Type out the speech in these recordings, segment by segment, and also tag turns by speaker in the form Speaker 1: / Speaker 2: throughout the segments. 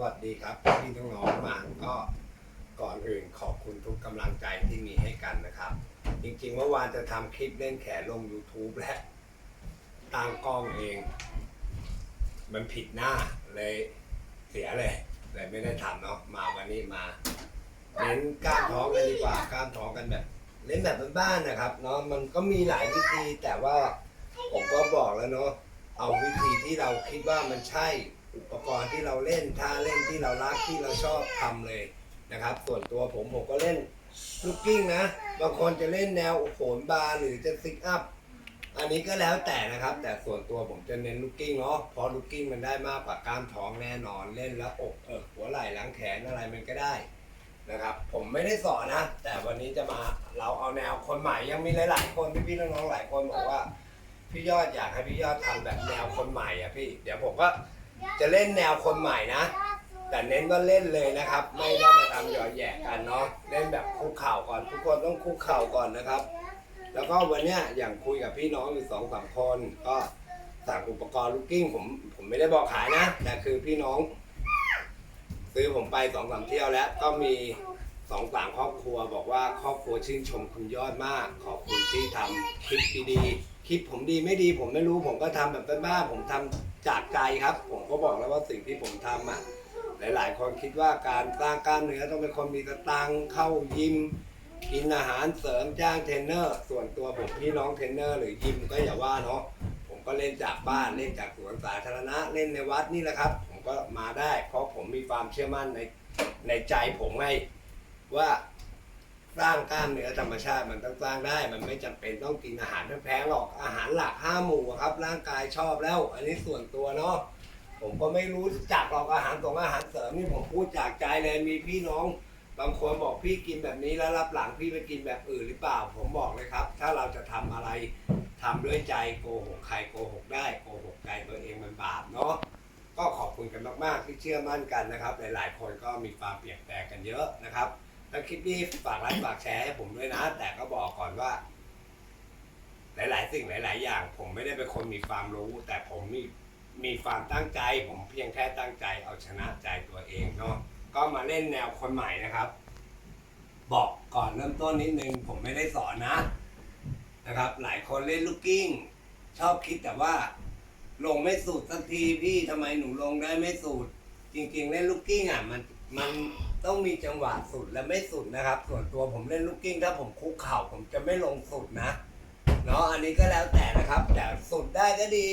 Speaker 1: วัสดีครับพี่น้องๆมาก็ก่อนอื่นขอบคุณทุกกำลังใจที่มีให้กันนะครับ จริงๆเมื่อวานจะทำคลิปเล่นแขนลง YouTube และตั้งกล้องเอง มันผิดหน้าเลยเสียเลยเลยไม่ได้ทำเนาะมาวันนี้มาเน้นกล้ามท้องกันดีกว่ากล้ามท้องกันแบบ เล่นแบบบ้านๆนะครับเนาะมันก็มีหลายวิธีแต่ว่าผมก็บอกแล้วเนาะเอาวิธีที่เราคิดว่ามันใช่ อุปกรณ์ที่เราเล่นท่าเล่นที่เรารักที่เราชอบทำเลยนะครับ ส่วนตัวผมผมก็เล่นลูกกิ้งนะ บางคนจะเล่นแนวโหนบาร์หรือจะซิกอัพอันนี้ก็แล้วแต่นะครับ แต่ส่วนตัวผมจะเน้นลูกกิ้งเนาะเพราะลูกกิ้งมันได้มากกว่ากล้ามท้องแน่นอนเล่นแล้วอกเออหัวไหล่หลังแขนอะไรมันก็ได้นะครับ ผมไม่ได้สอนนะ แต่วันนี้จะมาเราเอาแนวคนใหม่ยังมีหลาย ๆ คนพี่ๆน้องๆหลายคนบอกว่า พี่ยอดอยากให้พี่ยอดทำแบบแนวคนใหม่อะพี่ เดี๋ยวผมก็ จะเล่นแนวคนใหม่นะ แต่เน้นว่าเล่นเลยนะครับ ไม่ได้มาทำหยอแย่กันเนาะเล่นแบบคุกเข่าก่อนทุกคนต้องคุกเข่าก่อนนะครับ แล้วก็วันเนี้ยอย่างคุยกับพี่น้องอยู่สองสามคนก็สั่งอุปกรณ์ลูกกิ้งผมผมไม่ได้บอกขายนะแต่คือพี่น้อง ซื้อผมไปสองสามเที่ยวแล้ว ก็มีสองสามครอบครัวบอกว่าครอบครัวชื่นชมคุณยอดมาก ขอบคุณที่ทำคลิปดีๆคลิปผมดีไม่ดี ผมไม่รู้ผมก็ทำแบบบ้าๆผมทำ จากใจครับ ผมก็บอกแล้วว่าสิ่งที่ผมทำอะ หลาย ๆ คนคิดว่าการสร้างกล้ามเนื้อต้องเป็นคนมีสตังเข้ายิม กินอาหารเสริมจ้างเทรนเนอร์ ส่วนตัวผมพี่น้องเทรนเนอร์หรือยิมก็อย่าว่าเนาะผมก็เล่นจากบ้านเล่นจากสวนสาธารณะเล่นในวัดนี่แหละครับ ผมก็มาได้ เพราะผมมีความเชื่อมั่นในในใจผมไงว่า สร้างกล้ามเนื้อธรรมชาติมันต้องสร้างได้ มันไม่จำเป็นต้องกินอาหารแพงๆหรอกอาหารหลักห้าหมู่ครับ ร่างกายชอบแล้ว อันนี้ส่วนตัวเนาะผมก็ไม่รู้จักหรอกอาหารตรงอาหารเสริมนี่ผมพูดจากใจเลยมีพี่น้อง บางคนบอกพี่กินแบบนี้แล้วรับหลังพี่ไปกินแบบอื่นหรือเปล่า ผมบอกเลยครับ ถ้าเราจะทำอะไรทำด้วยใจโกหกใครโกหกได้โกหกใจตัวเองมันบาปเนาะก็ขอบคุณกันมากๆที่เชื่อมั่นกันนะครับ หลายๆ คนก็มีความเปลี่ยนแปลงกันเยอะนะครับ ถ้าคลิปนี้ฝากไลค์ฝากแชร์ให้ผมด้วยนะ แต่ก็บอกก่อนว่า หลาย ๆ สิ่งหลาย ๆ อย่าง ผมไม่ได้เป็นคนมีความรู้ แต่ผมมีมีความตั้งใจ ผมเพียงแค่ตั้งใจเอาชนะใจตัวเองเนาะก็มาเล่นแนวคนใหม่นะครับ บอกก่อนเริ่มต้นนิดนึง ผมไม่ได้สอนนะ นะครับ หลายคนเล่นลูกกิ้ง ชอบคิดแต่ว่า ลงไม่สุดสักทีพี่ทำไมหนูลงได้ไม่สุด จริง ๆ เล่นลูกกิ้งอะ มันมัน ต้องมีจังหวะสุดและไม่สุดนะครับ ส่วนตัวผมเล่นลูกกิ้งถ้าผมคุกเข่าผมจะไม่ลงสุดนะเนาะอันนี้ก็แล้วแต่นะครับ แต่สุดได้ก็ดี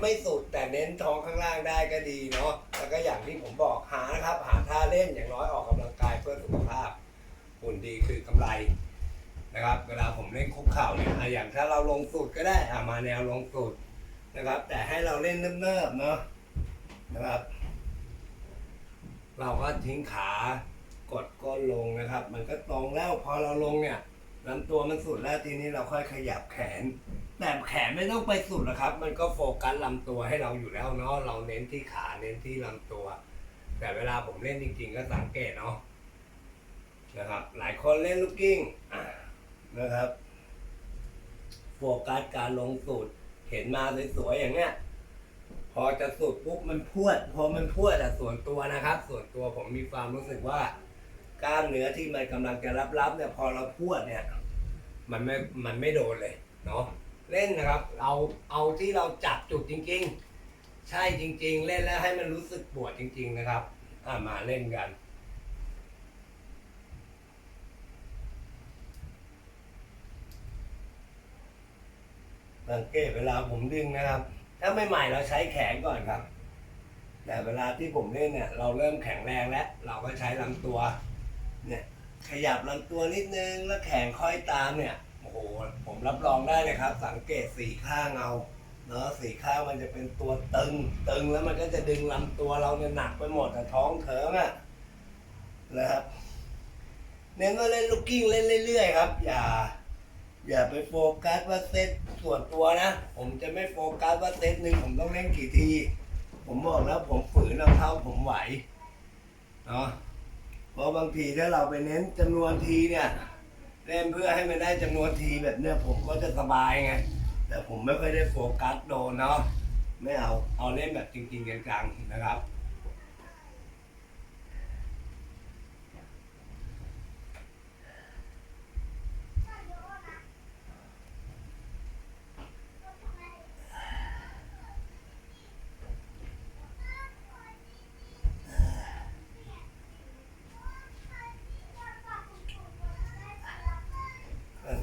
Speaker 1: ไม่สุดแต่เน้นท้องข้างล่างได้ก็ดีเนาะแล้วก็อย่างที่ผมบอกหานะครับ หาท่าเล่นอย่างน้อยออกกำลังกายเพื่อสุขภาพหุ่นดีคือกำไรนะครับ เวลาผมเล่นคุกเข่าเนี่ยอย่างถ้าเราลงสุดก็ได้มาแนวลงสุดนะครับ แต่ให้เราเล่นเนิบๆเนาะนะครับ เราก็ทิ้งขากดก้นลงนะครับ มันก็ตรงแล้วพอเราลงเนี่ยลำตัวมันสุดแล้วทีนี้เราค่อยขยับแขน แต่แขนไม่ต้องไปสุดหรอกครับ มันก็โฟกัสลำตัวให้เราอยู่แล้วเนาะเราเน้นที่ขาเน้นที่ลำตัว แต่เวลาผมเล่นจริง ๆ ก็สังเกตเนาะนะครับ หลายคนเล่นลูกกิ้งนะครับ โฟกัสการลงสุดเห็นมาสวยๆอย่างเนี้ย พอจะสุดปุ๊บมันพวด พอมันพวดอะส่วนตัวนะครับ ส่วนตัวผมมีความรู้สึกว่ากล้ามเนื้อที่มันกำลังจะรับรับเนี่ยพอเราพวดเนี่ย มันไม่มันไม่โดนเลยเนาะเล่นนะครับเอาเอาที่เราจับจุดจริง ๆ ใช่จริง ๆ เล่นแล้วให้มันรู้สึกปวดจริง ๆ นะครับอ่ามาเล่นกันสังเกตเวลาผมดึงนะครับ ถ้าไม่ใหม่เราใช้แขนก่อนครับ แต่เวลาที่ผมเล่นเนี่ย เราเริ่มแข็งแรงแล้ว เราก็ใช้ลำตัว เนี่ยขยับลำตัวนิดนึงแล้วแขนค่อยตามเนี่ยโอ้โหผมรับรองได้เลยครับ สังเกตสีข้างเอาเนาะสีข้างมันจะเป็นตัวตึง ตึงแล้วมันก็จะดึงลำตัวเราเนี่ยหนักไปหมดอะท้องเถิงอะนะครับเน้นว่าเล่นลูกกิ้งเล่นเรื่อยๆครับ อย่า อย่าไปโฟกัสว่าเซตส่วนตัวนะ ผมจะไม่โฟกัสว่าเซตหนึ่งผมต้องเล่นกี่ที ผมบอกแล้วผมฝืนเอาเท่าผมไหวเนาะเพราะบางทีถ้าเราไปเน้นจำนวนทีเนี่ยเล่นเพื่อให้มันได้จำนวนทีแบบเนี้ยผมก็จะสบายไงแต่ผมไม่ค่อยได้โฟกัสโดนเนาะไม่เอาเอาเล่นแบบจริงๆจังๆนะครับ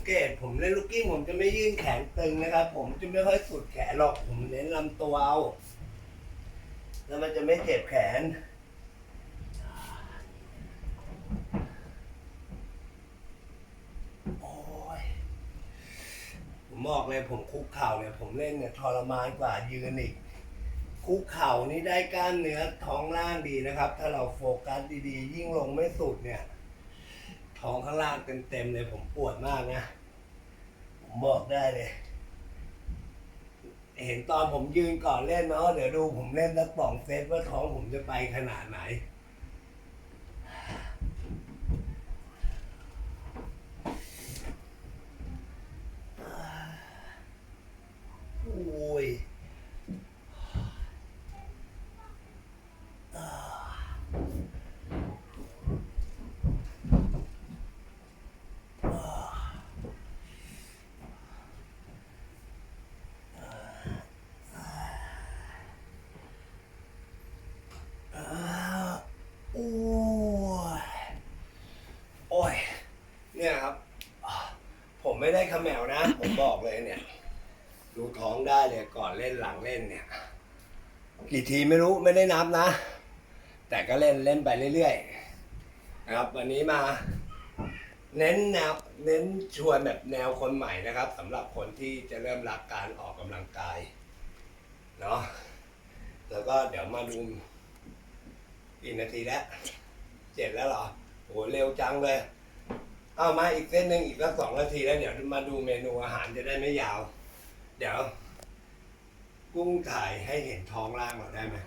Speaker 1: เกตผมเล่นลูกกิ้งผมจะไม่ยื่นแขนตึงนะครับ ผมจะไม่ค่อยสุดแขนหรอกผมเน้นลำตัวเอาแล้วมันจะไม่เจ็บแขนโอ้ยผมบอกเลยผมคุกเข่าเนี่ยผมเล่นเนี่ยทรมานกว่ายืนอีกคุกเข่านี่ได้กล้ามเนื้อท้องล่างดีนะครับ ถ้าเราโฟกัสดีๆ ยิ่งลงไม่สุดเนี่ย ท้องข้างล่างเต็มๆเลยผมปวดมากนะ บอกได้เลย เห็นตอนผมยืนก่อนเล่นเนาะเดี๋ยวดูผมเล่นแล้วป่องเซตว่าท้องผมจะไปขนาดไหน โอ้ย อ่าโอ้ย โอ้ย เนี่ยครับ ผมไม่ได้เขมแมว นะ ผมบอกเลยเนี่ย ดูท้องได้เลยก่อนเล่นหลังเล่นเนี่ย กี่ทีไม่รู้ไม่ได้นับนะ แต่ก็เล่นเล่นไปเรื่อยๆนะครับ วันนี้มา เน้นแนวเน้นชวนแบบแนวคนใหม่นะครับสำหรับคนที่จะเริ่มรักการออกกำลังกายเนาะแล้วก็เดี๋ยวมาดูกี่นาทีแล้วเจ็ดแล้วเหรอโหเร็วจังเลย เอามาอีกเส้นหนึ่งอีกสักสองนาทีแล้วเดี๋ยวมาดูเมนูอาหารจะได้ไม่ยาว เดี๋ยว กุ้งถ่ายให้เห็นท้องล่างเราได้ไหม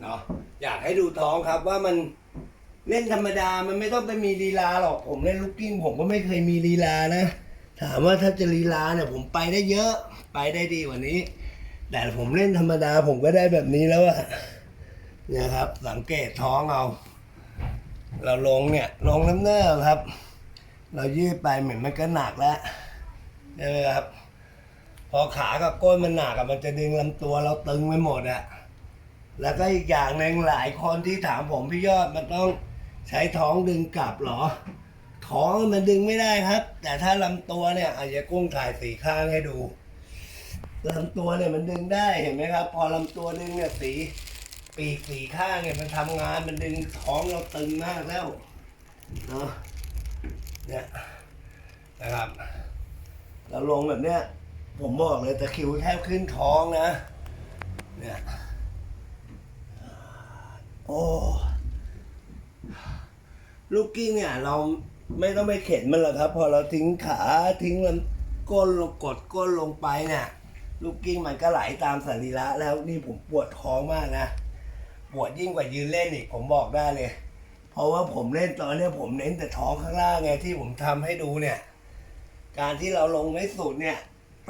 Speaker 1: เนาะอยากให้ดูท้องครับว่ามันเล่นธรรมดามันไม่ต้องไปมีลีลาหรอกผมเล่นลูกกิ้งผมก็ไม่เคยมีลีลานะ ถามว่าถ้าจะลีลาเนี่ยผมไปได้เยอะ ไปได้ดีกว่านี้ แต่ผมเล่นธรรมดาผมก็ได้แบบนี้แล้วอะเนี่ยครับ สังเกตท้องเราเราลงเนี่ยลงน้ำเนื้อครับ เรายืดไปเหมือนมันก็หนักแล้วใช่ไหมครับ พอขากับก้นมันหนักอะมันจะดึงลำตัวเราตึงไปหมดอะแล้วก็อีกอย่างหนึ่งหลายคนที่ถามผมพี่ยอดมันต้องใช้ท้องดึงกลับเหรอ ท้องมันดึงไม่ได้ครับ แต่ถ้าลำตัวเนี่ยอาจจะกุ้งถ่ายสีข้างให้ดูลำตัวเนี่ยมันดึงได้เห็นไหมครับ พอลำตัวดึงเนี่ยสีปีกสีข้างเนี่ยมันทำงานมันดึงท้องเราตึงมากแล้วเนาะ เนี่ยนะครับเราลงแบบเนี้ยผมบอกเลยตะคิวแทบขึ้นท้องนะ เนี่ยโอ้ลูกกิ้งเนี่ยเราไม่ต้องไปเข็นมันหรอกครับ พอเราทิ้งขาทิ้งลำก้นลงกดก้นลงไปเนี่ยลูกกิ้งมันก็ไหลตามสรีระแล้วนี่ผมปวดท้องมากนะ ปวดยิ่งกว่ายืนเล่นอีกผมบอกได้เลย ราะว่าผมเล่นตอนนี้ผมเน้นแต่ท้องข้างล่างไงที่ผมทำให้ดูเนี่ย การที่เราลงไม่สุดเนี่ย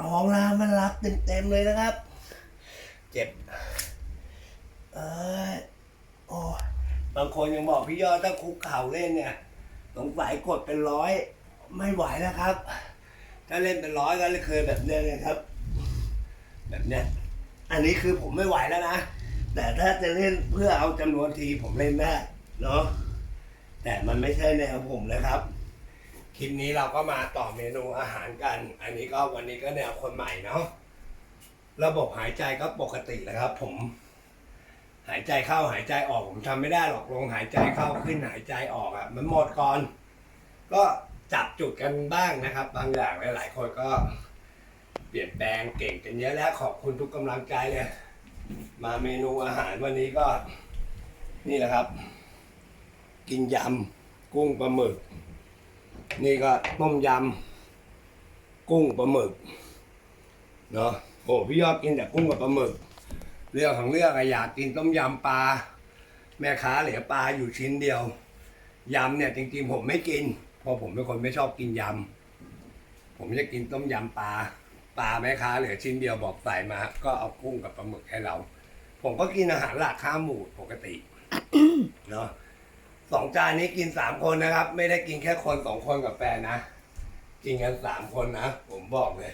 Speaker 1: ท้องล่างมันรับเต็มๆเลยนะครับ เจ็บเอยโอ้บางคนยังบอกพี่ยอดถ้าคุกเข่าเล่นเนี่ยสงสัยกดเป็นร้อยไม่ไหวแล้วครับ ถ้าเล่นเป็นร้อยก็เลยเคยแบบเนี้ยเลยครับ แบบเนี้ยอันนี้คือผมไม่ไหวแล้วนะแต่ถ้าจะเล่นเพื่อเอาจำนวนทีผมเล่นได้เนาะ แต่มันไม่ใช่แนวผมนะครับ คลิปนี้เราก็มาต่อเมนูอาหารกัน อันนี้ก็วันนี้ก็แนวคนใหม่เนาะ ระบบหายใจก็ปกติแหละครับ ผม หายใจเข้าหายใจออกผมทำไม่ได้หรอกลงหายใจเข้าขึ้นหายใจออกอะ่ะ มันหมดก่อน ก็จับจุดกันบ้างนะครับ บางอย่างหลายๆคนก็เปลี่ยนแปลงเก่งกันเยอะแล้วขอบคุณทุกกำลังใจเลย มาเมนูอาหารวันนี้ก็ นี่แหละครับ กินยำกุ้งปลาหมึก นี่ก็ต้มยำกุ้งปลาหมึกเนาะโอ้พี่ยอดกินแต่กุ้งกับปลาหมึก เรื่องของเรื่องอะอยากกินต้มยำปลาแม่ค้าเหลือปลาอยู่ชิ้นเดียวยำเนี่ยจริงๆผมไม่กิน เพราะผมเป็นคนไม่ชอบกินยำผมจะกินต้มยำปลาปลาแม่ค้าเหลือชิ้นเดียวบอกใส่มา ก็เอากุ้งกับปลาหมึกให้เรา ผมก็กินอาหารหลักข้าวหมูปกติเนาะ สองจานนี้กินสามคนนะครับ ไม่ได้กินแค่คนสองคนกับแฟนนะ กินกันสามคนนะ ผมบอกเลย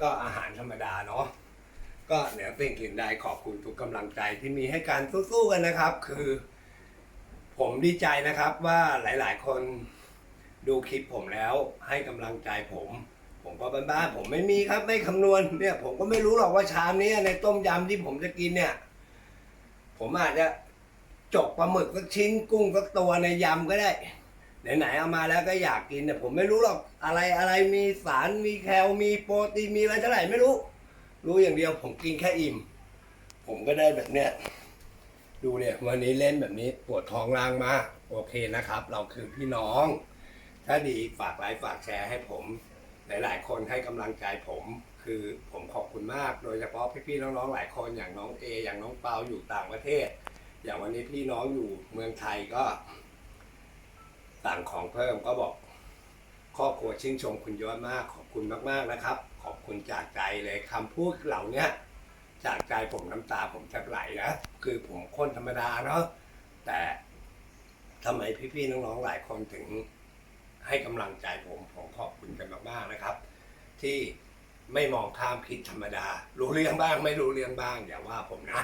Speaker 1: ก็อาหารธรรมดาเนาะก็เหนือเป็นกินได้ขอบคุณทุกกำลังใจที่มีให้การสู้ๆกันนะครับ คือ ผมดีใจนะครับว่าหลายๆ คนดูคลิปผมแล้วให้กำลังใจผม ผมก็บ้านๆผมไม่มีครับไม่คำนวณเนี่ย ผมก็ไม่รู้หรอกว่าชามนี้ในต้มยำที่ผมจะกินเนี่ย ผมอาจจะ จกปลาหมึกสักชิ้นกุ้งสักตัวในยำก็ได้ ไหนๆเอามาแล้วก็อยากกินเนี่ผมไม่รู้หรอกอะไรอะไรมีสารมีแคลมีโปรตีนมีอะไรเท่าไหร่ไม่รู้ รู้อย่างเดียวผมกินแค่อิ่ม ผมก็ได้แบบเนี้ยดูเนี่ยวันนี้เล่นแบบนี้ปวดท้องล่างมากโอเคนะครับ เราคือพี่น้อง ถ้าดีฝากไลค์ฝากแชร์ให้ผม หลายๆ คนให้กำลังใจผม คือผมขอบคุณมาก โดยเฉพาะพี่ๆน้องๆหลายคนอย่างน้องเออย่างน้องเปาอยู่ต่างประเทศ อย่างวันนี้พี่น้องอยู่เมืองไทยก็สั่งของเพิ่มก็บอกครอบครัวชื่นชมคุณยอดมากขอบคุณมากๆนะครับ ขอบคุณจากใจเลยคำพูดเหล่าเนี้ยจากใจผมน้ำตาผมจะไหลนะคือผมคนธรรมดาเนาะแต่ทำไมพี่ๆน้องๆหลายคนถึงให้กำลังใจผมผมขอบคุณกันมากๆนะครับ ที่ไม่มองข้ามคิดธรรมดา รู้เรื่องบ้างไม่รู้เรื่องบ้างอย่าว่าผมนะ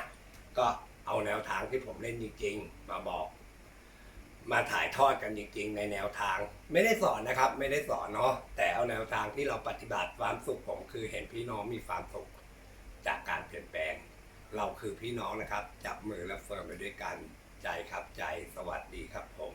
Speaker 1: ก็ เอาแนวทางที่ผมเล่นจริงๆ มาบอก มาถ่ายทอดกันจริงๆ ในแนวทาง ไม่ได้สอนนะครับ ไม่ได้สอนเนาะแต่เอาแนวทางที่เราปฏิบัติความสุขผมคือเห็นพี่น้องมีความสุขจากการเปลี่ยนแปลง เราคือพี่น้องนะครับ จับมือและเฟิร์มไปด้วยกันใจครับใจสวัสดีครับผม